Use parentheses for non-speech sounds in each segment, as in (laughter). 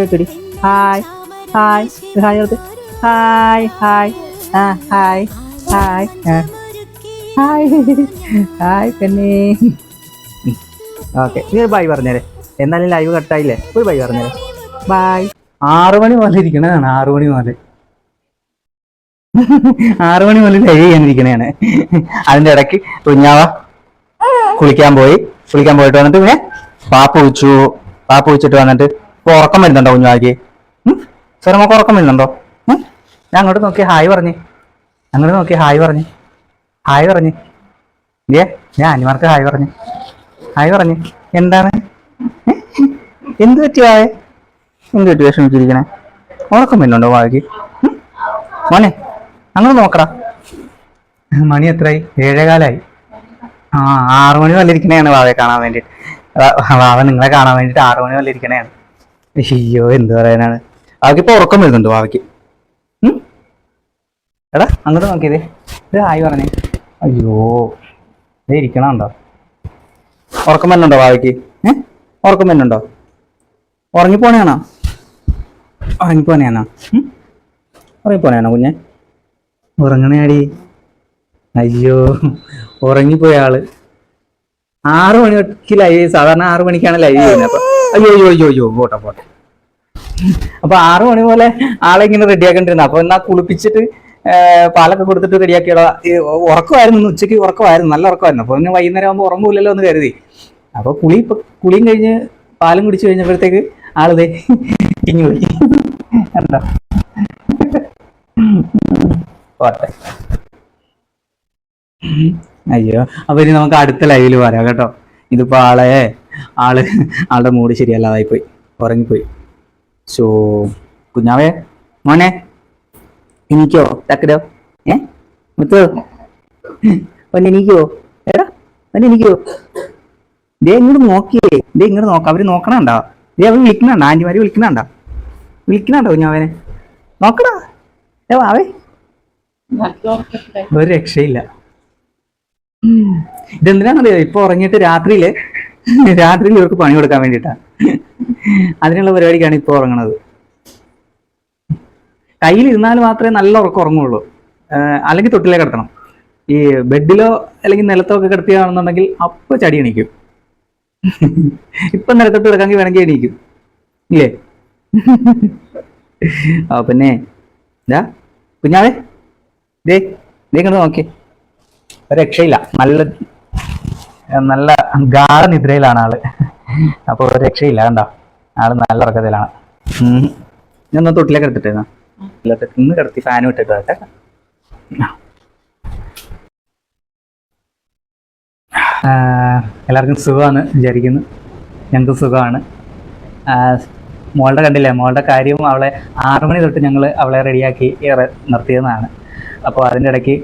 വെക്കടി hi hi hi hi hi ആ hi hi hi hi പെണ്ണേ. Okay നീ ഒരു ബൈ പറഞ്ഞേരെ. എന്നാലും ലൈവ് കട്ടായില്ലേ ഒരു ബൈ പറഞ്ഞേരെ. ബൈ ആറു മണി മുതൽ ഇരിക്കണതാണ് ആറു മണി മുതൽ. ആറു മണി മുതൽ ലൈവ് ചെയ്യാനിരിക്കണതാണ് അതിന്റെ ഇടയ്ക്ക് കുഞ്ഞാവ കുളിക്കാൻ പോയി. കുളിക്കാൻ പോയിട്ട് വന്നിട്ട് പിന്നെ പാപ്പ കുളിച്ചു. പാപ്പ കുളിച്ചിട്ട് വന്നിട്ട് ഇപ്പൊ ഉറക്കം വരുന്നുണ്ടോ കുഞ്ഞാവയ്ക്ക് സ്വരമൊക്കെ ഉറക്കം വരുന്നുണ്ടോ? ഞാൻ അങ്ങോട്ട് നോക്കി ഹായ് പറഞ്ഞ്. അങ്ങോട്ട് നോക്കി ഹായ് പറഞ്ഞ്. ഹായ് പറഞ്ഞ്. ഏ ഞാൻ അനിമാർക്ക് ഹായ് പറഞ്ഞു. ഹായ് പറഞ്ഞു. എന്താണ്? എന്ത് പറ്റിയാവേ എന്ത് പറ്റി വിഷമിച്ചിരിക്കണേ? ഉറക്കം വരുന്നുണ്ടോ വാഴയ്ക്ക് മോനെ അങ്ങോട്ട് നോക്കടാ. മണി എത്രയായി? ഏഴേകാലായി. ആ ആറു മണി വല്ലിരിക്കണേയാണ് വാവയെ കാണാൻ വേണ്ടിയിട്ട് വാവ നിങ്ങളെ കാണാൻ വേണ്ടിയിട്ട് ആറു മണി വല്ലിരിക്കണേയാണ് അയ്യോ എന്ത് പറയാനാണ്? വാവയ്ക്ക് ഇപ്പൊ ഉറക്കം വരുന്നുണ്ട് വാവയ്ക്ക്. എടാ അങ്ങോട്ട് നോക്കിയതേ ഇത് ആയി പറഞ്ഞേ. അയ്യോ ഇതേ ഇരിക്കണുണ്ടോ ഉറക്കം വരുന്നുണ്ടോ വാവയ്ക്ക്? ഏ? ഉറക്കം വരുന്നുണ്ടോ? ഉറങ്ങിപ്പോണെയാണോ? ഉറങ്ങിപ്പോനെയാണോ ഉറങ്ങി ഉറങ്ങിപ്പോനെയാണോ കുഞ്ഞെ? ഉറങ്ങണേടി അയ്യോ ഉറങ്ങിപ്പോയ ആൾ. ആറു മണിക്ക് ലൈവ് സാധാരണ ആറു മണിക്കാണ് ലൈവ് ചെയ്യുന്നത് അപ്പൊ അയ്യോ അയ്യോ അയ്യോ അയ്യോ പോട്ടെ പോട്ടെ. അപ്പൊ ആറു മണി പോലെ ആളെ ഇങ്ങനെ റെഡിയാക്കണ്ടിരുന്നു. അപ്പൊ എന്നാ കുളിപ്പിച്ചിട്ട് പാലൊക്കെ കൊടുത്തിട്ട് റെഡിയാക്കിയടാ ഉറക്കമായിരുന്നു ഉച്ചയ്ക്ക് ഉറക്കമായിരുന്നു നല്ല ഉറക്കമായിരുന്നു. അപ്പൊ പിന്നെ വൈകുന്നേരം ആകുമ്പോൾ ഉറങ്ങൂലല്ലോ എന്ന് കരുതി. അപ്പൊ കുളി കുളിയും കഴിഞ്ഞ് പാലും കുടിച്ചു കഴിഞ്ഞപ്പോഴത്തേക്ക് ആളിതേ കിഞ്ഞു പോയി. അയ്യോ അപ്പൊ ഇനി നമുക്ക് അടുത്ത ലൈവിൽ പറയാം കേട്ടോ. ഇതിപ്പോ ആളെ ആൾ ആളുടെ മൂഡ് ശരിയല്ലാതായി പോയി ഉറങ്ങിപ്പോയി. സോ കുഞ്ഞാവേ മോനെ എനിക്കോ തക്കരോ ഏ? മുത്തോ. ഒന്നെനിക്കോ എടാ ഒന്നെനിക്കോ ദേ ഇങ്ങോട്ട് നോക്കിയേ. ദേ ഇങ്ങോട്ട് നോക്കാം. അവർ നോക്കണണ്ടാ? ദേ അവർ വിളിക്കണണ്ട? ആന്റിമാര് വിളിക്കണണ്ട? വിളിക്കണണ്ടോ കുഞ്ഞാവനെ? നോക്കടാ. ഏ വാവേ. ഒരു രക്ഷയില്ല. ഇതെന്തിനാണെന്നറിയോ? ഇപ്പൊ ഉറങ്ങിയിട്ട് രാത്രിയിൽ രാത്രിയിൽ ഇവർക്ക് പണി കൊടുക്കാൻ വേണ്ടിയിട്ടാണ് അതിനുള്ള പരിപാടിക്കാണ് ഇപ്പൊ ഉറങ്ങണത്. കയ്യിൽ ഇരുന്നാൽ മാത്രമേ നല്ല ഉറക്കം ഉറങ്ങുള്ളൂ. അല്ലെങ്കിൽ തൊട്ടിലേ കിടത്തണം. ഈ ബെഡിലോ അല്ലെങ്കിൽ നിലത്തോ ഒക്കെ കിടത്തിയാണെന്നുണ്ടെങ്കിൽ അപ്പൊ ചടി എണീക്കും. ഇപ്പൊ നിലത്തോട്ട് കിടക്കാമെങ്കിൽ വേണമെങ്കിൽ എണീക്കും. ഇല്ലേ? ആ പിന്നെ ഇതാ കുഞ്ഞാവേ ദേ ദേ കണ്ടു നോക്കേ രക്ഷയില്ല. നല്ല നല്ല ഗാഢ നിദ്രയിലാണ് ആൾ. അപ്പൊ ഒരു രക്ഷയില്ല കണ്ടോ? ആൾ നല്ല ഉറക്കത്തിലാണ്. ഞാൻ തൊട്ടിലേക്ക് എടുത്തിട്ട് ഇന്ന് കിടത്തി ഫാൻ ഇട്ടിട്ട് വരട്ടെ. എല്ലാവർക്കും സുഖമാണ് വിചാരിക്കുന്നു. ഞങ്ങൾക്ക് സുഖമാണ്. മോളുടെ കണ്ടില്ലേ? മോളുടെ കാര്യവും അവളെ ആറു മണി തൊട്ട് ഞങ്ങൾ അവളെ റെഡിയാക്കി നിർത്തിയതാണ്. അപ്പോൾ അതിന്റെ ഇടയ്ക്ക്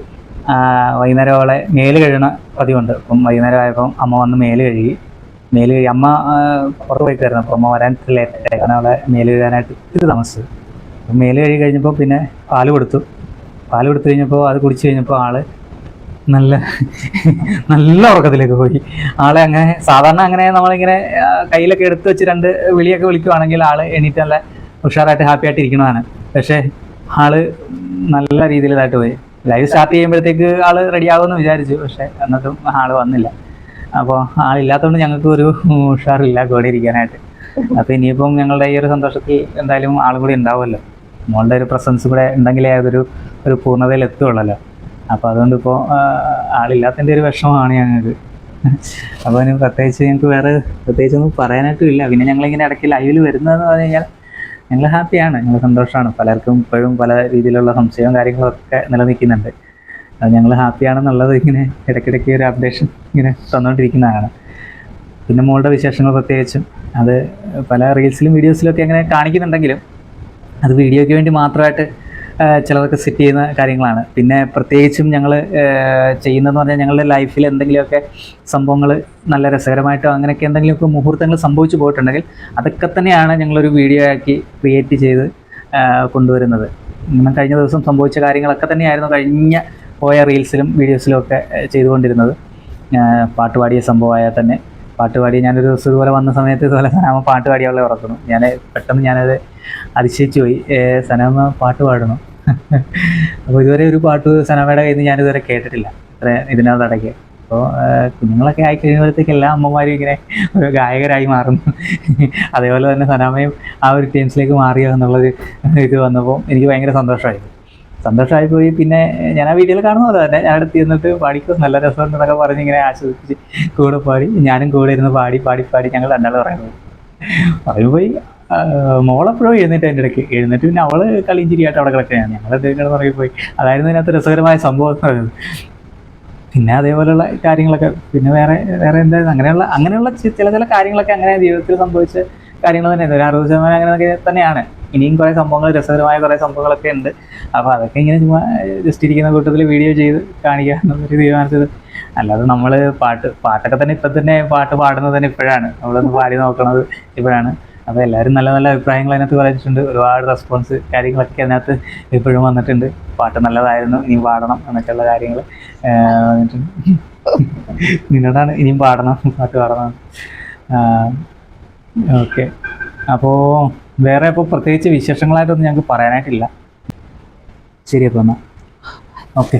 വൈകുന്നേരം അവളെ മേൽ കഴുകണ പതിവുണ്ട്. അപ്പം വൈകുന്നേരം ആയപ്പം അമ്മ വന്ന് മേൽ കഴുകി. മേൽ കഴുകി അമ്മ പുറത്ത് പോയിക്കായിരുന്നു. അപ്പോൾ അമ്മ വരാൻ ലേറ്റായി കാരണം അവളെ മേൽ കഴുകാനായിട്ട് ഇത് താമസിച്ചു. അപ്പം മേൽ കഴുകി കഴിഞ്ഞപ്പോൾ പിന്നെ പാൽ കൊടുത്തു. പാൽ കൊടുത്തു കഴിഞ്ഞപ്പോൾ അത് കുടിച്ചു കഴിഞ്ഞപ്പോൾ ആൾ നല്ല നല്ല ഉറക്കത്തിലേക്ക് പോയി. ആളെ അങ്ങനെ സാധാരണ അങ്ങനെ നമ്മളിങ്ങനെ കയ്യിലൊക്കെ എടുത്തു വെച്ച് രണ്ട് വിളിയൊക്കെ വിളിക്കുവാണെങ്കിൽ ആൾ എണീറ്റ് നല്ല ഉഷാറായിട്ട് ഹാപ്പി ആയിട്ട് ഇരിക്കണതാണ്. പക്ഷേ ആൾ നല്ല രീതിയിൽ ഇതായിട്ട് പോയി. ലൈവ് സ്റ്റാർട്ട് ചെയ്യുമ്പോഴത്തേക്ക് ആൾ റെഡി ആകുമെന്ന് വിചാരിച്ചു. പക്ഷെ എന്നിട്ടും ആൾ വന്നില്ല. അപ്പോൾ ആളില്ലാത്തതുകൊണ്ട് ഞങ്ങൾക്ക് ഒരു ഉഷാറില്ല കൂടെ ഇരിക്കാനായിട്ട് അപ്പോൾ ഇനിയിപ്പം ഞങ്ങളുടെ ഈ ഒരു സന്തോഷത്തിൽ എന്തായാലും ആൾ കൂടി ഉണ്ടാവുമല്ലോ. മോളുടെ ഒരു പ്രസൻസ് കൂടെ ഉണ്ടെങ്കിലേ അതൊരു ഒരു പൂർണതയിൽ എത്തുകയുള്ളല്ലോ. അപ്പോൾ അതുകൊണ്ട് ഇപ്പോൾ ആളില്ലാത്തതിന്റെ ഒരു വിഷമമാണ് ഞങ്ങൾക്ക്. അപ്പോൾ പ്രത്യേകിച്ച് ഞങ്ങൾക്ക് വേറെ പ്രത്യേകിച്ചൊന്നും പറയാനായിട്ടും ഇല്ല. പിന്നെ ഞങ്ങളിങ്ങനെ ഇടയ്ക്ക് ലൈവിൽ വരുന്നതെന്ന് പറഞ്ഞു കഴിഞ്ഞാൽ ഞങ്ങൾ ഹാപ്പിയാണ് ഞങ്ങൾ സന്തോഷമാണ് പലർക്കും ഇപ്പോഴും പല രീതിയിലുള്ള സംശയവും കാര്യങ്ങളൊക്കെ നിലനിൽക്കുന്നുണ്ട്. അത് ഞങ്ങൾ ഹാപ്പിയാണെന്നുള്ളത് ഇങ്ങനെ ഇടയ്ക്കിടയ്ക്ക് ഒരു അപ്ഡേഷൻ ഇങ്ങനെ തന്നുകൊണ്ടിരിക്കുന്നതാണ് പിന്നെ മോളുടെ വിശേഷങ്ങൾ പ്രത്യേകിച്ചും. അത് പല റീൽസിലും വീഡിയോസിലും ഒക്കെ അങ്ങനെ കാണിക്കുന്നുണ്ടെങ്കിലും അത് വീഡിയോയ്ക്ക് വേണ്ടി മാത്രമായിട്ട് ചിലതൊക്കെ സെറ്റ് ചെയ്യുന്ന കാര്യങ്ങളാണ്. പിന്നെ പ്രത്യേകിച്ചും ഞങ്ങൾ ചെയ്യുന്നതെന്ന് പറഞ്ഞാൽ ഞങ്ങളുടെ ലൈഫിൽ എന്തെങ്കിലുമൊക്കെ സംഭവങ്ങൾ നല്ല രസകരമായിട്ടോ അങ്ങനെയൊക്കെ എന്തെങ്കിലുമൊക്കെ മുഹൂർത്തങ്ങൾ സംഭവിച്ചു പോയിട്ടുണ്ടെങ്കിൽ അതൊക്കെ തന്നെയാണ് ഞങ്ങളൊരു വീഡിയോ ആക്കി ക്രിയേറ്റ് ചെയ്ത് കൊണ്ടുവരുന്നത്. ഇങ്ങനെ കഴിഞ്ഞ ദിവസം സംഭവിച്ച കാര്യങ്ങളൊക്കെ തന്നെയായിരുന്നു കഴിഞ്ഞ പോയ റീൽസിലും വീഡിയോസിലും ഒക്കെ ചെയ്തുകൊണ്ടിരുന്നത്. പാട്ട് പാടിയ സംഭവമായാൽ തന്നെ. പാട്ട് പാടി ഞാനൊരു ദിവസം ഇതുപോലെ വന്ന സമയത്ത് ഇതുപോലെ സനാമ പാട്ട് പാടി അവളെ ഉറക്കുന്നു. ഞാൻ പെട്ടെന്ന് ഞാനത് അതിശയിച്ചു പോയി. സനാമ പാട്ട് പാടണം? (laughs) അപ്പോൾ ഇതുവരെ ഒരു പാട്ട് സനാമയുടെ കയ്യിൽ നിന്ന് ഞാനിതുവരെ കേട്ടിട്ടില്ല. ഇത്ര ഇതിനകത്ത് ഇടയ്ക്ക് അപ്പോൾ കുഞ്ഞുങ്ങളൊക്കെ ആയി കഴിയുമ്പോഴത്തേക്ക് എല്ലാ അമ്മമാരും ഇങ്ങനെ ഒരു ഗായകരായി മാറുന്നു. അതേപോലെ തന്നെ സനാമയും ആ ഒരു ടീംസിലേക്ക് മാറിയോ എന്നുള്ളൊരു ഇത് വന്നപ്പോൾ എനിക്ക് ഭയങ്കര സന്തോഷമായി സന്തോഷമായി പോയി പിന്നെ ഞാൻ ആ വീഡിയോയിൽ കാണുന്നത് തന്നെ ഞാൻ അടുത്ത് ചെന്നിട്ട് പാടിക്കും നല്ല രസമുണ്ട് എന്നൊക്കെ പറഞ്ഞ് ഇങ്ങനെ ആസ്വദിച്ച് കൂടെ പാടി. ഞാനും കൂടെ ഇരുന്ന് പാടി പാടി പാടി ഞങ്ങൾ രണ്ടാൾ പറയുന്നത് പറഞ്ഞു പോയി മോളെപ്പോഴും എഴുന്നേറ്റ് അതിന്റെ ഇടയ്ക്ക്. എഴുന്നേറ്റ് പിന്നെ അവൾ കളിഞ്ചിരിയായിട്ട് അവിടെ കിടക്കുകയാണ്. ഞങ്ങൾ എന്തെങ്കിലും തുടങ്ങി പോയി അതായിരുന്നു ഇതിനകത്ത് രസകരമായ സംഭവം പിന്നെ അതേപോലെയുള്ള കാര്യങ്ങളൊക്കെ പിന്നെ വേറെ വേറെ എന്താ അങ്ങനെയുള്ള അങ്ങനെയുള്ള ചില ചില കാര്യങ്ങളൊക്കെ അങ്ങനെ ജീവിതത്തിൽ സംഭവിച്ച കാര്യങ്ങൾ തന്നെ. ഒരു അറുപത് ശതമാനം അങ്ങനെ തന്നെയാണ്. ഇനിയും കുറേ സംഭവങ്ങൾ രസകരമായ കുറേ സംഭവങ്ങളൊക്കെ ഉണ്ട്. അപ്പോൾ അതൊക്കെ ഇങ്ങനെ ചുമ്മാ ജസ്റ്റ് ഇരിക്കുന്ന കൂട്ടത്തിൽ വീഡിയോ ചെയ്ത് കാണിക്കുക എന്നുള്ളൊരു തീരുമാനിച്ചത് അല്ലാതെ നമ്മൾ പാട്ട് പാട്ടൊക്കെ തന്നെ ഇപ്പം തന്നെ പാട്ട് പാടുന്നത് തന്നെ ഇപ്പോഴാണ്. നമ്മളൊന്ന് പാടി നോക്കണത് ഇപ്പോഴാണ്. അപ്പോൾ എല്ലാവരും നല്ല നല്ല അഭിപ്രായങ്ങൾ അതിനകത്ത് പറഞ്ഞിട്ടുണ്ട്. ഒരുപാട് റെസ്പോൺസ് കാര്യങ്ങളൊക്കെ അതിനകത്ത് ഇപ്പോഴും വന്നിട്ടുണ്ട്. പാട്ട് നല്ലതായിരുന്നു ഇനിയും പാടണം എന്നൊക്കെയുള്ള കാര്യങ്ങൾ വന്നിട്ടുണ്ട്. നിന്നോടാണ് ഇനിയും പാടണം പാട്ട് പാടണം. ഓക്കെ. അപ്പോൾ വേറെ ഇപ്പോൾ പ്രത്യേകിച്ച് വിശേഷങ്ങളായിട്ടൊന്നും ഞങ്ങൾക്ക് പറയാനായിട്ടില്ല. ശരി അപ്പോൾ എന്നാൽ ഓക്കെ.